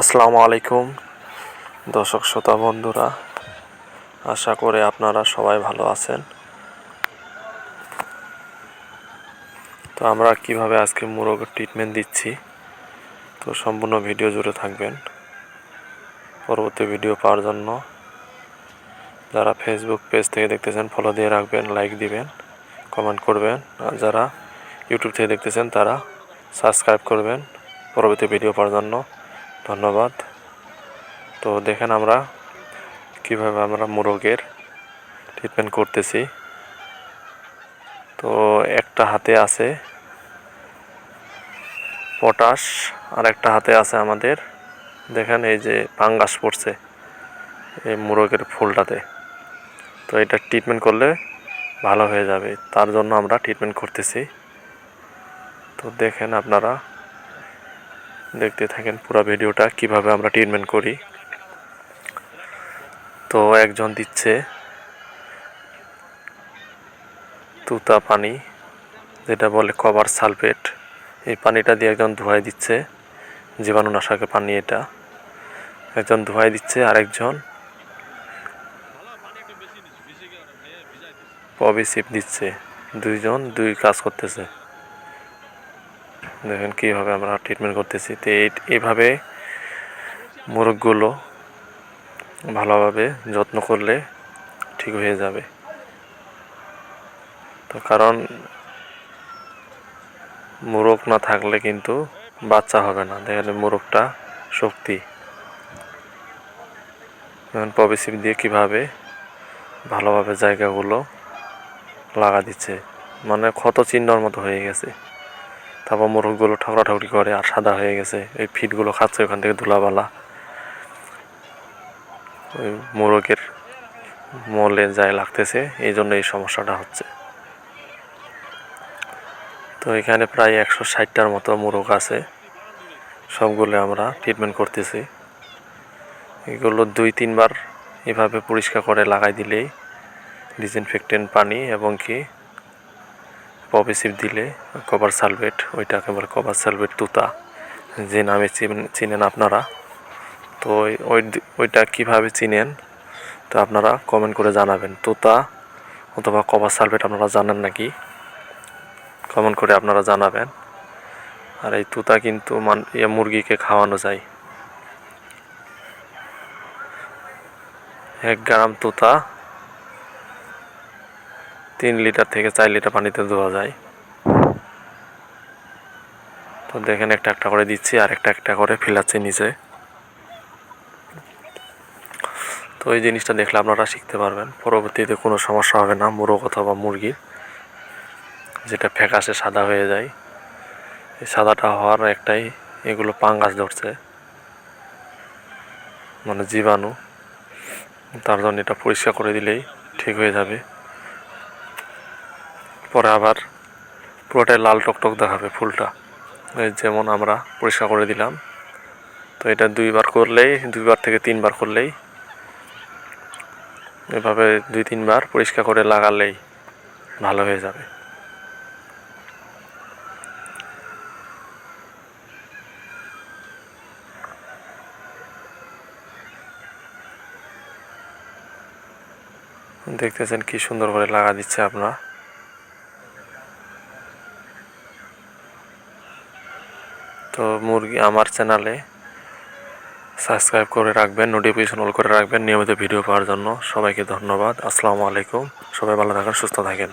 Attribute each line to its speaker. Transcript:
Speaker 1: আসসালামু আলাইকুম, দর্শক শ্রোতা বন্ধুরা। আশা করে আপনারা সবাই ভালো আছেন। তো আমরা কীভাবে আজকে মুরগের ট্রিটমেন্ট দিচ্ছি, তো সম্পূর্ণ ভিডিও জুড়ে থাকবেন। পরবর্তী ভিডিও পাওয়ার জন্য যারা ফেসবুক পেজ থেকে দেখতেছেন ফলো দিয়ে রাখবেন লাইক দিবেন কমেন্ট করবেন। আর যারা ইউটিউব থেকে দেখতেছেন, তারা সাবস্ক্রাইব করবেন পরবর্তী ভিডিও পাওয়ার জন্য। ধন্যবাদ। তো দেখেন আমরা কীভাবে আমরা মোরগের ট্রিটমেন্ট করতেছি। তো একটা হাতে আছে পটাশ আর একটা হাতে আছে আমাদের। দেখেন এই যে পাঙ্গাস পড়ছে এই মোরগের ফুলটাতে। তো এটা ট্রিটমেন্ট করলে ভালো হয়ে যাবে। তার জন্য আমরা ট্রিটমেন্ট করতেছি। তো দেখেন আপনারা দেখতে থাকেন পুরো ভিডিওটা, কীভাবে আমরা ট্রিটমেন্ট করি। তো একজন দিচ্ছে তুতা পানি, যেটা বলে কভার সালফেট। এই পানিটা দিয়ে একজন ধোয়াই দিচ্ছে জীবাণুনাশকের পানি এটা। একজন ধোয়াই দিচ্ছে আরেকজন। পবিসিপ দিচ্ছে, দুইজন দুই কাজ করতেছে। দেখেন কীভাবে আমরা ট্রিটমেন্ট করতেছি। তো এই- এইভাবে মোরগগুলো ভালোভাবে যত্ন করলে ঠিক হয়ে যাবে। তো কারণ মোরগ না থাকলে কিন্তু বাচ্চা হবে না। দেখেন মোরগটা শক্তি। যেমন পবিসিপ দিয়ে কীভাবে ভালোভাবে জায়গাগুলো লাগা দিচ্ছে। মানে ক্ষত চিহ্নর মতো হয়ে গেছে। তারপর মোরগগুলো ঠকরাঠকরি করে আর সাদা হয়ে গেছে। এই ফিটগুলো খাচ্ছে ওখান থেকে ধুলাবালা। ওই মোরগের মলে যায় লাগতেছে, এই জন্য এই সমস্যাটা হচ্ছে। তো এখানে প্রায় একশো ষাটটার মতো মোরগ আছে। সবগুলো আমরা ট্রিটমেন্ট করতেছি। এগুলো দুই, তিনবার এভাবে পরিষ্কার করে লাগাই দিলেই ডিসইনফেক্টেন্ট পানি এবং কি পপিসিভ দিলে কভার সালভেট ওইটাকে বলে কভার সালভেট তুতা। যে নামে চিন- চিনেন আপনারা। তো ওই- ওই ওইটা কীভাবে চিনেন, তো আপনারা কমেন্ট করে জানাবেন। তুতা অথবা কভার সালভেট আপনারা জানেন নাকি? কমেন্ট করে আপনারা জানাবেন। আর এই তুতা কিন্তু মান ইয়ে মুরগিকে খাওয়ানো যায়। এক গ্রাম তুতা তিন লিটার থেকে চার লিটার পানিতে ধোয়া যায়। তো দেখেন একটা একটা করে দিচ্ছি আর একটা একটা করে ফেলাচ্ছি নিচে। তো এই জিনিসটা দেখলে আপনারা শিখতে পারবেন। পরবর্তীতে কোনো সমস্যা হবে না, মোরগ অথবা মুরগির। যেটা ফ্যাকাশে সাদা হয়ে যায়। এই সাদাটা হওয়ার একটাই, এগুলো পাঙ্গাস ধরছে। মানে জীবাণু। তার জন্য এটা পরিষ্কার করে দিলেই ঠিক হয়ে যাবে। পরে আবার পুরোটাই লাল টকটক দেখাবে ফুলটা। যেমন আমরা পরিষ্কার করে দিলাম। তো এটা দুইবার করলেই, দুইবার থেকে তিনবার করলেই, এভাবে দুই তিনবার পরিষ্কার করে লাগালেই ভালো হয়ে যাবে। দেখতেছেন কি সুন্দর করে লাগা দিচ্ছে আপনারা। তো মুরগি আমার চ্যানেলে সাবস্ক্রাইব করে রাখবেন নোটিফিকেশন অল করে রাখবেন নিয়মিত ভিডিও পাওয়ার জন্য। সবাইকে ধন্যবাদ, আসসালামু আলাইকুম। সবাই ভালো থাকেন, সুস্থ থাকেন।